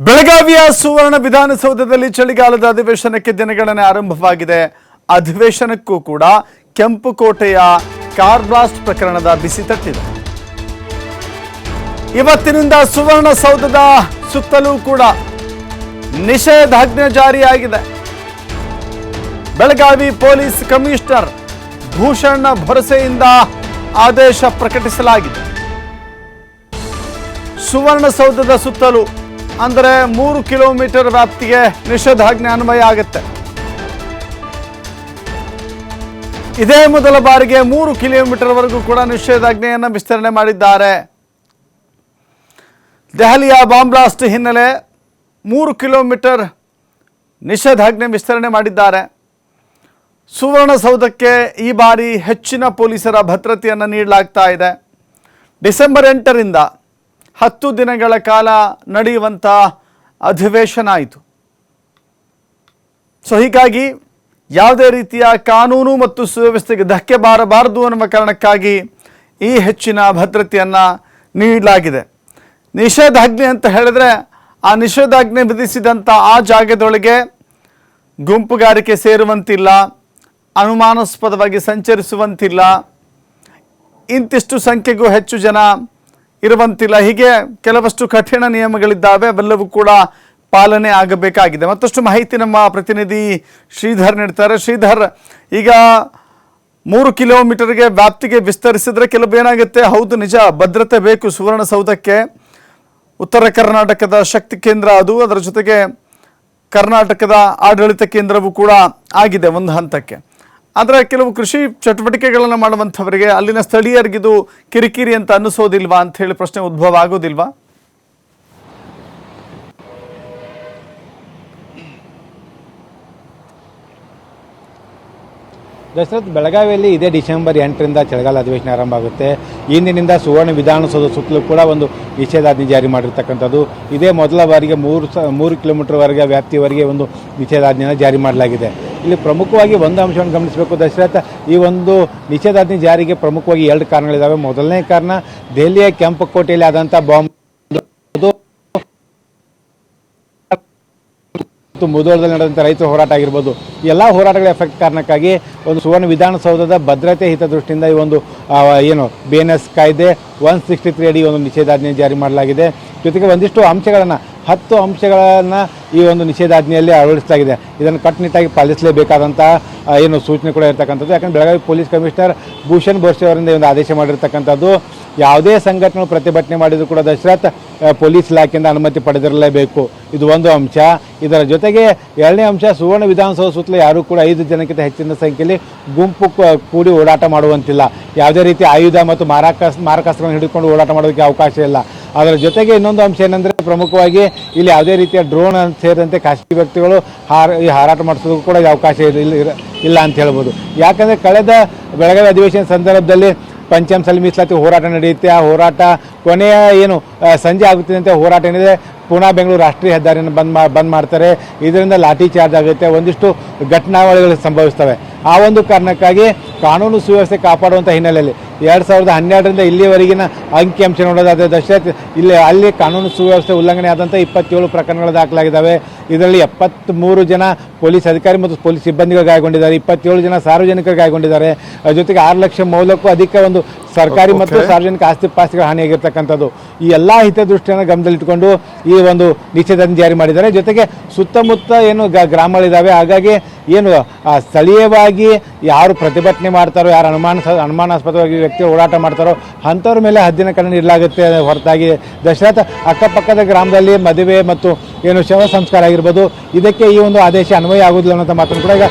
ಬೆಳಗಾವಿಯ ಸುವರ್ಣ ವಿಧಾನಸೌಧದಲ್ಲಿ ಚಳಿಗಾಲದ ಅಧಿವೇಶನಕ್ಕೆ ದಿನಗಣನೆ ಆರಂಭವಾಗಿದೆ. ಅಧಿವೇಶನಕ್ಕೂ ಕೂಡ ಕೆಂಪು ಕೋಟೆಯ ಕಾರ್ ಬ್ಲಾಸ್ಟ್ ಪ್ರಕರಣದ ಬಿಸಿ ತಟ್ಟಿದೆ. ಇವತ್ತಿನಿಂದ ಸುವರ್ಣಸೌಧದ ಸುತ್ತಲೂ ಕೂಡ ನಿಷೇಧಾಜ್ಞೆ ಜಾರಿಯಾಗಿದೆ. ಬೆಳಗಾವಿ ಪೊಲೀಸ್ ಕಮಿಷನರ್ ಭೂಷಣ್ನ ಭರಸೆಯಿಂದ ಆದೇಶ ಪ್ರಕಟಿಸಲಾಗಿದೆ. ಸುವರ್ಣಸೌಧದ ಸುತ್ತಲೂ ಅಂದರೆ ಮೂರು ಕಿಲೋಮೀಟರ್ ವ್ಯಾಪ್ತಿಗೆ ನಿಷೇಧಾಜ್ಞೆ ಅನ್ವಯ ಆಗುತ್ತೆ. ಇದೇ ಮೊದಲ ಬಾರಿಗೆ ಮೂರು ಕಿಲೋಮೀಟರ್ವರೆಗೂ ಕೂಡ ನಿಷೇಧಾಜ್ಞೆಯನ್ನು ವಿಸ್ತರಣೆ ಮಾಡಿದ್ದಾರೆ. ದೆಹಲಿಯ ಬಾಂಬ್ ಬ್ಲಾಸ್ಟ್ ಹಿನ್ನೆಲೆ ಮೂರು ಕಿಲೋಮೀಟರ್ ನಿಷೇಧಾಜ್ಞೆ ವಿಸ್ತರಣೆ ಮಾಡಿದ್ದಾರೆ. ಸುವರ್ಣಸೌಧಕ್ಕೆ ಈ ಬಾರಿ ಹೆಚ್ಚಿನ ಪೊಲೀಸರ ಭದ್ರತೆಯನ್ನು ನೀಡಲಾಗ್ತಾ ಇದೆ. ಡಿಸೆಂಬರ್ ಎಂಟರಿಂದ ಹತ್ತು ದಿನಗಳ ಕಾಲ ನಡೆಯುವಂಥ ಅಧಿವೇಶನ ಆಯಿತು. ಸೊ ಹೀಗಾಗಿ ಯಾವುದೇ ರೀತಿಯ ಕಾನೂನು ಮತ್ತು ಸುವ್ಯವಸ್ಥೆಗೆ ಧಕ್ಕೆ ಬಾರಬಾರದು ಅನ್ನುವ ಕಾರಣಕ್ಕಾಗಿ ಈ ಹೆಚ್ಚಿನ ಭದ್ರತೆಯನ್ನು ನೀಡಲಾಗಿದೆ. ನಿಷೇಧಾಜ್ಞೆ ಅಂತ ಹೇಳಿದ್ರೆ ಆ ನಿಷೇಧಾಜ್ಞೆ ವಿಧಿಸಿದಂಥ ಆ ಜಾಗದೊಳಗೆ ಗುಂಪುಗಾರಿಕೆ ಸೇರುವಂತಿಲ್ಲ, ಅನುಮಾನಾಸ್ಪದವಾಗಿ ಸಂಚರಿಸುವಂತಿಲ್ಲ. ಇಂತಿಷ್ಟು ಸಂಖ್ಯೆಗೂ ಹೆಚ್ಚು ಜನ ಇರುವಂತಿಲ್ಲ. ಹೀಗೆ ಕೆಲವಷ್ಟು ಕಠಿಣ ನಿಯಮಗಳಿದ್ದಾವೆ. ಅವೆಲ್ಲವೂ ಕೂಡ ಪಾಲನೆ ಆಗಬೇಕಾಗಿದೆ. ಮತ್ತಷ್ಟು ಮಾಹಿತಿ ನಮ್ಮ ಪ್ರತಿನಿಧಿ ಶ್ರೀಧರ್ ನೀಡ್ತಾರೆ. ಶ್ರೀಧರ್, ಈಗ ಮೂರು ಕಿಲೋಮೀಟರ್ಗೆ ವ್ಯಾಪ್ತಿಗೆ ವಿಸ್ತರಿಸಿದ್ರೆ ಕೆಲವು ಏನಾಗುತ್ತೆ? ಹೌದು, ನಿಜ. ಭದ್ರತೆ ಬೇಕು ಸುವರ್ಣಸೌಧಕ್ಕೆ. ಉತ್ತರ ಕರ್ನಾಟಕದ ಶಕ್ತಿ ಕೇಂದ್ರ ಅದು. ಅದರ ಜೊತೆಗೆ ಕರ್ನಾಟಕದ ಆಡಳಿತ ಕೇಂದ್ರವೂ ಕೂಡ ಆಗಿದೆ ಒಂದು ಹಂತಕ್ಕೆ. ಆದರೆ ಕೆಲವು ಕೃಷಿ ಚಟುವಟಿಕೆಗಳನ್ನು ಮಾಡುವಂಥವರಿಗೆ ಅಲ್ಲಿನ ಸ್ಥಳೀಯರಿಗಿದು ಕಿರಿಕಿರಿ ಅಂತ ಅನ್ನಿಸೋದಿಲ್ವಾ ಅಂತ ಹೇಳಿ ಪ್ರಶ್ನೆ ಉದ್ಭವ ಆಗೋದಿಲ್ವಾ? ದಶರಥ್, ಬೆಳಗಾವಿಯಲ್ಲಿ ಇದೇ ಡಿಸೆಂಬರ್ ಎಂಟರಿಂದ ಚಳಿಗಾಲ ಅಧಿವೇಶನ ಆರಂಭ ಆಗುತ್ತೆ. ಇಂದಿನಿಂದ ಸುವರ್ಣ ವಿಧಾನಸೌಧ ಸುತ್ತಲೂ ಕೂಡ ಒಂದು ನಿಷೇಧಾಜ್ಞೆ ಜಾರಿ ಮಾಡಿರ್ತಕ್ಕಂಥದ್ದು. ಇದೇ ಮೊದಲ ಬಾರಿಗೆ ಮೂರು ಸ, ಮೂರು ಕಿಲೋಮೀಟರ್ವರೆಗೆ ವ್ಯಾಪ್ತಿಯವರೆಗೆ ಒಂದು ನಿಷೇಧಾಜ್ಞೆಯನ್ನು ಜಾರಿ ಮಾಡಲಾಗಿದೆ. ಇಲ್ಲಿ ಪ್ರಮುಖವಾಗಿ ಒಂದು ಅಂಶವನ್ನು ಗಮನಿಸಬೇಕು. ದಶರಥ, ಈ ಒಂದು ನಿಷೇಧಾಜ್ಞೆ ಜಾರಿಗೆ ಪ್ರಮುಖವಾಗಿ ಎರಡು ಕಾರಣಗಳಿದ್ದಾವೆ ಮೊದಲನೇ ಕಾರಣ, ದೆಹಲಿಯ ಕೆಂಪು ಕೋಟೆಯಲ್ಲಿ ಆದಂಥ ಬಾಂಬ್ ಮತ್ತು ಮುದೋಳದಲ್ಲಿ ನಡೆದಂಥ ರೈತರ ಹೋರಾಟ ಆಗಿರ್ಬೋದು. ಎಲ್ಲ ಹೋರಾಟಗಳ ಎಫೆಕ್ಟ್ ಕಾರಣಕ್ಕಾಗಿ ಒಂದು ಸುವರ್ಣ ವಿಧಾನಸೌಧದ ಭದ್ರತೆ ಹಿತದೃಷ್ಟಿಯಿಂದ ಈ ಒಂದು ಏನು ಬಿ ಕಾಯ್ದೆ ಒನ್ ಸಿಕ್ಸ್ಟಿ ತ್ರೀ ಅಡಿ ಒಂದು ನಿಷೇಧಾಜ್ಞೆ ಜಾರಿ ಮಾಡಲಾಗಿದೆ. ಜೊತೆಗೆ ಒಂದಿಷ್ಟು ಅಂಶಗಳನ್ನು ಹತ್ತು ಅಂಶಗಳನ್ನು ಈ ಒಂದು ನಿಷೇಧಾಜ್ಞೆಯಲ್ಲಿ ಅಳವಡಿಸಲಾಗಿದೆ. ಇದನ್ನು ಕಟ್ಟುನಿಟ್ಟಾಗಿ ಪಾಲಿಸಲೇಬೇಕಾದಂಥ ಏನು ಸೂಚನೆ ಕೂಡ ಇರತಕ್ಕಂಥದ್ದು. ಯಾಕಂದ್ರೆ ಬೆಳಗಾವಿ ಪೊಲೀಸ್ ಕಮಿಷನರ್ ಭೂಷಣ್ ಬೋರ್ಸೆ ಅವರಿಂದ ಒಂದು ಆದೇಶ ಮಾಡಿರ್ತಕ್ಕಂಥದ್ದು. ಯಾವುದೇ ಸಂಘಟನೆ ಪ್ರತಿಭಟನೆ ಮಾಡಿದರೂ ಕೂಡ ದಶರಥ್ ಪೊಲೀಸ್ ಇಲಾಖೆಯಿಂದ ಅನುಮತಿ ಪಡೆದಿರಲೇಬೇಕು. ಇದು ಒಂದು ಅಂಶ. ಇದರ ಜೊತೆಗೆ ಎರಡನೇ ಅಂಶ, ಸುವರ್ಣ ವಿಧಾನಸೌಧ ಸುತ್ತಲೂ ಯಾರೂ ಕೂಡ ಐದು ಜನಕ್ಕಿಂತ ಹೆಚ್ಚಿನ ಸಂಖ್ಯೆಯಲ್ಲಿ ಗುಂಪು ಕೂಡಿ ಓಡಾಟ ಮಾಡುವಂತಿಲ್ಲ. ಯಾವುದೇ ರೀತಿ ಆಯುಧ ಮತ್ತು ಮಾರಕ ಮಾರಕಾಸ್ತ್ರಗಳನ್ನು ಹಿಡಿದುಕೊಂಡು ಓಡಾಟ ಮಾಡೋದಕ್ಕೆ ಅವಕಾಶ ಇಲ್ಲ. ಅದರ ಜೊತೆಗೆ ಇನ್ನೊಂದು ಅಂಶ ಏನಂದರೆ ಪ್ರಮುಖವಾಗಿ ಇಲ್ಲಿ ಯಾವುದೇ ರೀತಿಯ ಡ್ರೋನ್ ಸೇರಿದಂತೆ ಖಾಸಗಿ ವ್ಯಕ್ತಿಗಳು ಹಾರ, ಈ ಹಾರಾಟ ಮಾಡಿಸೋದಕ್ಕೂ ಕೂಡ ಅವಕಾಶ ಇಲ್ಲ ಇಲ್ಲ- ಅಂತ ಹೇಳ್ಬೋದು. ಯಾಕಂದರೆ ಕಳೆದ ಬೆಳಗಾವಿ ಅಧಿವೇಶನ ಸಂದರ್ಭದಲ್ಲಿ ಪಂಚಾಂಶಲ್ಲಿ ಮೀಸಲಾತಿ ಹೋರಾಟ ನಡೆಯುತ್ತೆ. ಆ ಹೋರಾಟ ಕೊನೆಯ ಏನು ಸಂಜೆ ಆಗುತ್ತಿದ್ದಂತೆ ಹೋರಾಟ ಏನಿದೆ, ಪುಣಾ ಬೆಂಗಳೂರು ರಾಷ್ಟ್ರೀಯ ಹೆದ್ದಾರಿಯನ್ನು ಬಂದ್ ಮಾ, ಬಂದ್ ಮಾಡ್ತಾರೆ. ಇದರಿಂದ ಲಾಠಿ ಚಾರ್ಜ್ ಆಗುತ್ತೆ. ಒಂದಿಷ್ಟು ಘಟನಾವಳಿಗಳು ಸಂಭವಿಸ್ತವೆ. ಆ ಒಂದು ಕಾರಣಕ್ಕಾಗಿ ಕಾನೂನು ಸುವ್ಯವಸ್ಥೆ ಕಾಪಾಡುವಂಥ ಹಿನ್ನೆಲೆಯಲ್ಲಿ ಎರಡು ಸಾವಿರದ ಹನ್ನೆರಡರಿಂದ ಇಲ್ಲಿವರೆಗಿನ ಅಂಕಿಅಂಶ ನೋಡೋದಾದರೆ ದಶರಥ್, ಇಲ್ಲಿ ಅಲ್ಲಿ ಕಾನೂನು ಸುವ್ಯವಸ್ಥೆ ಉಲ್ಲಂಘನೆ ಆದಂಥ ಇಪ್ಪತ್ತೇಳು ಪ್ರಕರಣಗಳು ದಾಖಲಾಗಿದ್ದಾವೆ. ಇದರಲ್ಲಿ ಎಪ್ಪತ್ತ್ಮೂರು ಜನ ಪೊಲೀಸ್ ಅಧಿಕಾರಿ ಮತ್ತು ಪೊಲೀಸ್ ಸಿಬ್ಬಂದಿಗಳು ಗಾಯಗೊಂಡಿದ್ದಾರೆ ಇಪ್ಪತ್ತೇಳು ಜನ ಸಾರ್ವಜನಿಕರು ಗಾಯಗೊಂಡಿದ್ದಾರೆ. ಜೊತೆಗೆ ಆರು ಲಕ್ಷ ಮೌಲ್ಯಕ್ಕೂ ಅಧಿಕ ಒಂದು ಸರ್ಕಾರಿ ಮತ್ತು ಸಾರ್ವಜನಿಕ ಆಸ್ತಿ ಪಾಸ್ತಿಗಳ ಹಾನಿಯಾಗಿರ್ತಕ್ಕಂಥದ್ದು. ಈ ಎಲ್ಲ ಹಿತದೃಷ್ಟಿಯನ್ನು ಗಮನದಲ್ಲಿಟ್ಟುಕೊಂಡು ಈ ಒಂದು ನಿಷೇಧಾಜ್ಞೆ ಜಾರಿ ಮಾಡಿದ್ದಾರೆ. ಜೊತೆಗೆ ಸುತ್ತಮುತ್ತ ಏನು ಗ ಗ್ರಾಮಗಳಿದ್ದಾವೆ ಹಾಗಾಗಿ ಏನು ಸ್ಥಳೀಯವಾಗಿ ಯಾರು ಪ್ರತಿಭಟನೆ ಮಾಡ್ತಾರೋ ಯಾರು ಅನುಮಾನ ಅನುಮಾನಾಸ್ಪದವಾಗಿ ವ್ಯಕ್ತಿಗಳು ಓಡಾಟ ಮಾಡ್ತಾರೋ ಅಂಥವ್ರ ಮೇಲೆ ಹದ್ದಿನ ಕಣ್ಣು ಇರಲಾಗುತ್ತೆ ಹೊರತಾಗಿ. ದಶರಥ ಅಕ್ಕಪಕ್ಕದ ಗ್ರಾಮದಲ್ಲಿ ಮದುವೆ ಮತ್ತು ಏನು ಶವ ಸಂಸ್ಕಾರ ಆಗಿರ್ಬೋದು ಇದಕ್ಕೆ ಈ ಒಂದು ಆದೇಶ ಅನ್ವಯ ಆಗುವುದಿಲ್ಲ ಅನ್ನೋಂಥ ಮಾತನ್ನು ಕೂಡ ಈಗ